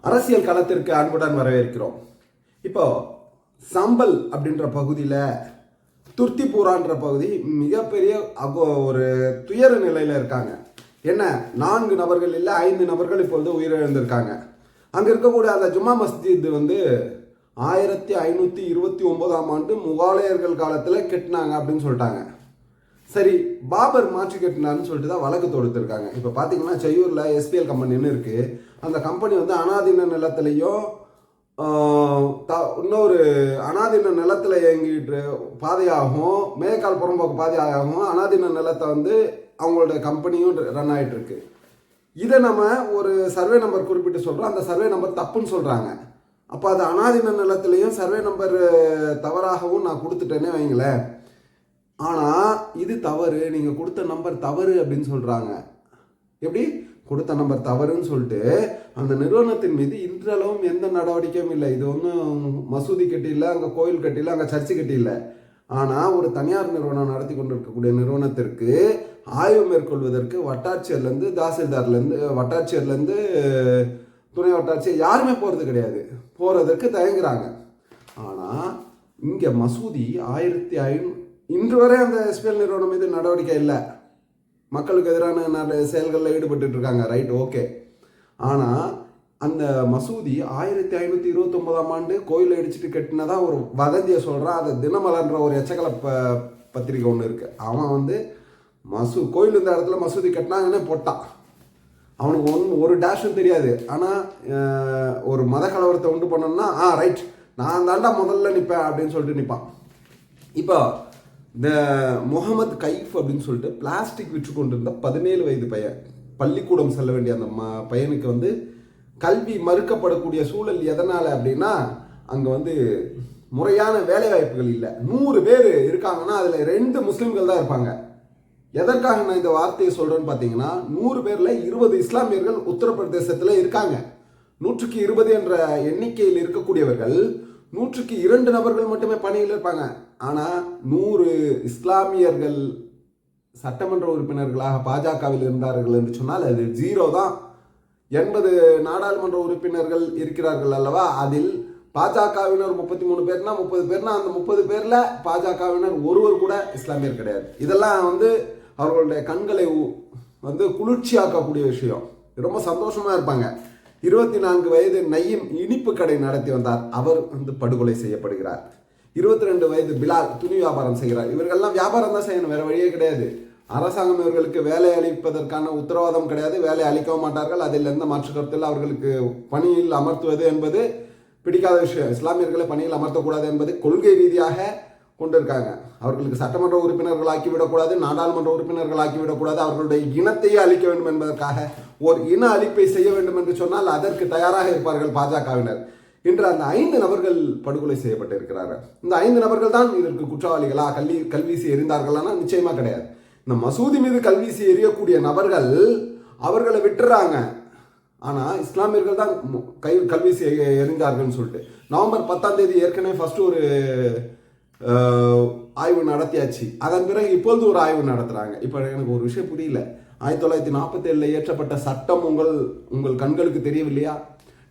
அரசியல் களத்திற்கு அன்புடன் வரவேற்கிறோம். இப்போ சம்பல் அப்படின்ற பகுதியில் துர்த்திபூரான்ற பகுதி மிகப்பெரிய அகோ ஒரு துயர நிலையில் இருக்காங்க. என்ன? நான்கு நபர்கள் இல்லை ஐந்து நபர்கள் இப்பொழுது உயிரிழந்திருக்காங்க. அங்கே இருக்கக்கூடிய அந்த ஜும்மா மஸ்ஜித் வந்து ஆயிரத்தி ஐநூற்றி இருபத்தி ஒன்பதாம் ஆண்டு முகாலயர்கள் காலத்தில் கெட்டினாங்க அப்படின்னு சொல்லிட்டாங்க. சரி பாபர் மாற்றி கட்டினான்னு சொல்லிட்டு தான் வழக்கு தொடுத்திருக்காங்க. இப்போ பார்த்தீங்கன்னா செய்யூரில் எஸ்பிஎல் கம்பெனின்னு இருக்குது அந்த கம்பெனி வந்து அனாதீன நிலத்திலையும் த- இன்னொரு அனாதீன நிலத்தில் இயங்கிட்டு பாதையாகவும் மேற்கால் புறம்போக்கு பாதையாகவும் அனாதீன நிலத்தை வந்து அவங்களோட கம்பெனியும் ரன் ஆகிட்டுருக்கு இதை நம்ம ஒரு சர்வே நம்பர் குறிப்பிட்டு சொல்கிறோம் அந்த சர்வே நம்பர் தப்புன்னு சொல்கிறாங்க அப்போ அது அனாதீன நிலத்துலேயும் சர்வே நம்பர் தவறாகவும் நான் கொடுத்துட்டேனே வைங்களேன். ஆனால் இது தவறு நீங்கள் கொடுத்த நம்பர் தவறு அப்படின்னு சொல்கிறாங்க எப்படி? கொடுத்த நம்பர் தவறுன்னு சொல்லிட்டு அந்த நிறுவனத்தின் மீது இன்றளவும் எந்த நடவடிக்கையும் இல்லை. இது ஒன்றும் மசூதி கட்டியில் அங்கே கோயில் கட்டியில் அங்கே சர்ச்சு கட்டியில். ஆனால் ஒரு தனியார் நிறுவனம் நடத்தி கொண்டிருக்கக்கூடிய நிறுவனத்திற்கு ஆய்வு மேற்கொள்வதற்கு வட்டாட்சியர்லேருந்து தாசில்தார்லேருந்து வட்டாட்சியர்லேருந்து துணை வட்டாட்சியர் யாருமே போகிறது கிடையாது. போகிறதுக்கு தயங்குறாங்க. ஆனால் இங்கே மசூதி ஆயிரத்தி ஐநூ இன்று வரை அந்த எஸ்பிஎல் நிறுவனம் மீது நடவடிக்கை இல்லை. மக்களுக்கு எதிரான நட- செயல்களில் ஈடுபட்டு இருக்காங்க. ரைட் ஓகே ஆனால் அந்த மசூதி ஆயிரத்தி ஐநூற்றி இருபத்தொம்போதாம் ஆண்டு கோயிலை அடிச்சுட்டு கட்டினதா ஒரு வதந்தியை சொல்கிறான் அது தினமலர்ன்ற ஒரு எச்சக்கலை ப பத்திரிக்கை ஒன்று இருக்குது அவன் வந்து மசூ கோயில் இருந்த இடத்துல மசூதி கட்டினாங்கன்னு போட்டான் அவனுக்கு ஒன்று ஒரு டேஷும் தெரியாது. ஆனால் ஒரு மத கலவரத்தை உண்டு பண்ணோம்னா ஆ ரைட் நான் தாண்டா முதல்ல நிற்பேன் அப்படின்னு சொல்லிட்டு நிற்பான் இப்போ இந்த முகமது கைஃப் அப்படின்னு சொல்லிட்டு பிளாஸ்டிக் விற்று கொண்டிருந்த பதினேழு வயது பையன். பள்ளிக்கூடம் செல்ல வேண்டிய அந்த ம பையனுக்கு வந்து கல்வி மறுக்கப்படக்கூடிய சூழல் எதனால் அப்படின்னா அங்கே வந்து முறையான வேலைவாய்ப்புகள் இல்லை. நூறு பேர் இருக்காங்கன்னா அதில் ரெண்டு முஸ்லீம்கள் தான் இருப்பாங்க. எதற்காக நான் இந்த வார்த்தையை சொல்கிறேன்னு பார்த்தீங்கன்னா நூறு பேரில் இருபது இஸ்லாமியர்கள் உத்தரப்பிரதேசத்தில் இருக்காங்க. நூற்றுக்கு இருபது என்ற எண்ணிக்கையில் இருக்கக்கூடியவர்கள் நூற்றுக்கு இரண்டு நபர்கள் மட்டுமே பணியில் இருப்பாங்க. ஆனால் நூறு இஸ்லாமியர்கள் சட்டமன்ற உறுப்பினர்களாக பாஜகவில் இருந்தார்கள் என்று சொன்னால் அது ஜீரோ தான். எண்பது நாடாளுமன்ற உறுப்பினர்கள் இருக்கிறார்கள் அல்லவா? அதில் பாஜகவினர் முப்பத்தி மூணு பேர்னா முப்பது பேர்னா அந்த முப்பது பேரில் பாஜகவினர் ஒருவர் கூட இஸ்லாமியர் கிடையாது. இதெல்லாம் வந்து அவர்களுடைய கண்களை உ- வந்து குளிர்ச்சியாக்கக்கூடிய விஷயம். ரொம்ப சந்தோஷமாக இருப்பாங்க. இருபத்தி நான்கு வயது நையின் இனிப்பு கடை நடத்தி வந்தார். அவர் வந்து படுகொலை செய்யப்படுகிறார். இருபத்தி ரெண்டு வயது பிலால் துணி வியாபாரம் செய்கிறார். இவர்கள்லாம் வியாபாரம் தான் செய்யணும் வேற வழியே கிடையாது. அரசாங்கம் இவர்களுக்கு வேலை அளிப்பதற்கான உத்தரவாதம் கிடையாது. வேலை அளிக்கவும் மாட்டார்கள். அதில் எந்த மாற்று கருத்தில் அவர்களுக்கு பணியில் அமர்த்துவது என்பது பிடிக்காத விஷயம். இஸ்லாமியர்களை பணியில் அமர்த்தக்கூடாது என்பது கொள்கை ரீதியாக கொண்டிருக்காங்க. அவர்களுக்கு சட்டமன்ற உறுப்பினர்கள் ஆக்கிவிடக்கூடாது நாடாளுமன்ற உறுப்பினர்கள் ஆக்கிவிடக்கூடாது. அவர்களுடைய இனத்தையே அழிக்க வேண்டும் என்பதற்காக ஓர் இன அழிப்பை செய்ய வேண்டும் என்று சொன்னால் அதற்கு தயாராக இருப்பார்கள் பாஜகவினர். என்று அந்த ஐந்து நபர்கள் படுகொலை செய்யப்பட்டிருக்கிறார்கள். இந்த ஐந்து நபர்கள் தான் இதற்கு குற்றவாளிகளா கல்வி கல்வீசி எறிந்தார்களானா? நிச்சயமா கிடையாது. இந்த மசூதி மீது கல்வீசி எறியக்கூடிய நபர்கள் அவர்களை விட்டுறாங்க. ஆனால் இஸ்லாமியர்கள் தான் கை கல்வீசி எறிந்தார்கள்னு சொல்லிட்டு. நவம்பர் பத்தாம் தேதி ஏற்கனவே ஃபர்ஸ்ட் ஒரு ஆய்வு நடத்தியாச்சு. அதன் பிறகு இப்பொழுது ஒரு ஆய்வு நடத்துகிறாங்க இப்போ எனக்கு ஒரு விஷயம் புரியல. ஆயிரத்தி தொள்ளாயிரத்தி நாற்பத்தேழில் இயற்றப்பட்ட சட்டம் உங்கள் உங்கள் கண்களுக்கு தெரியவில்லையா?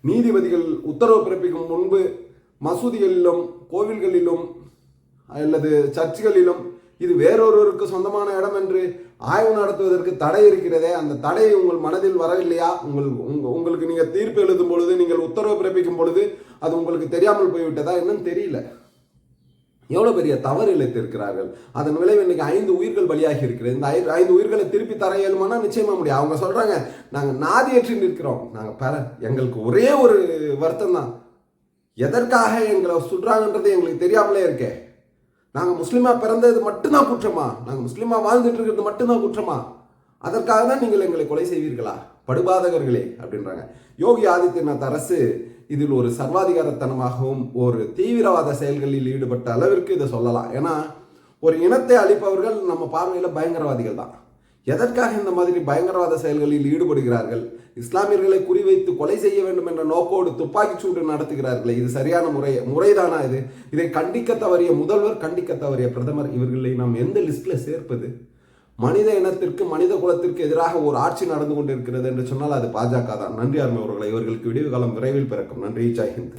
நீதிபதிகள் உத்தரவு பிறப்பிக்கும் முன்பு மசூதிகளிலும் கோவில்களிலும் அல்லது சர்ச்சுகளிலும் இது வேறொருவருக்கு சொந்தமான இடம் என்று ஆய்வு நடத்துவதற்கு தடை இருக்கிறதே அந்த தடை உங்கள் மனதில் வரவில்லையா? உங்கள் உங்க- உங்களுக்கு நீங்கள் தீர்ப்பு எழுதும் பொழுது நீங்கள் உத்தரவு பிறப்பிக்கும் பொழுது அது உங்களுக்கு தெரியாமல் போய்விட்டதா? என்னன்னு தெரியல. எவ்வளோ பெரிய தவறு இழைத்திருக்கிறார்கள்? அதன் விளைவு இன்னைக்கு ஐந்து உயிர்கள் பலியாகி இருக்கிறது. இந்த ஐந்து ஐந்து உயிர்களை திருப்பி தர இயலுமானா? நிச்சயமா முடியும். அவங்க சொல்றாங்க நாங்கள் நாதியற்றி நிற்கிறோம். நாங்கள் பல எங்களுக்கு ஒரே ஒரு வருத்தம் தான். எதற்காக எங்களை சுடுறாங்கன்றது எங்களுக்கு தெரியாமலே இருக்கே. நாங்கள் முஸ்லீமா பிறந்தது மட்டும்தான் குற்றமா? நாங்கள் முஸ்லீமா வாழ்ந்துட்டு இருக்கிறது மட்டும்தான் குற்றமா? அதற்காக தான் நீங்கள் எங்களை கொலை செய்வீர்களா? படுபாதகர்களே அப்படின்றாங்க. யோகி ஆதித்யநாத் அரசு இதில் ஒரு சர்வாதிகாரத்தனமாகவும் ஒரு தீவிரவாத செயல்களில் ஈடுபட்ட அளவிற்கு இதை சொல்லலாம். ஏன்னா ஒரு இனத்தை அழிப்பவர்கள் நம்ம பார்வையில் பயங்கரவாதிகள் தான். எதற்காக இந்த மாதிரி பயங்கரவாத செயல்களில் ஈடுபடுகிறார்கள்? இஸ்லாமியர்களை குறிவைத்து கொலை செய்ய வேண்டும் என்ற நோக்கோடு துப்பாக்கிச்சூடு நடத்துகிறார்களே இது சரியான முறை முறைதானா இது? இதை கண்டிக்க தவறிய முதல்வர் கண்டிக்க தவறிய பிரதமர் இவர்களை நாம் எந்த லிஸ்ட்ல சேர்ப்பது? மனித இனத்திற்கு மனித குலத்திற்கு எதிராக ஒரு ஆட்சி நடந்து கொண்டிருக்கிறது என்று சொன்னால் அது பாஜக தான். நன்றி அருமை அவர்களை. இவர்களுக்கு விடிவு காலம் விரைவில் பிறக்கும். நன்றி. ஜெய்ஹிந்த்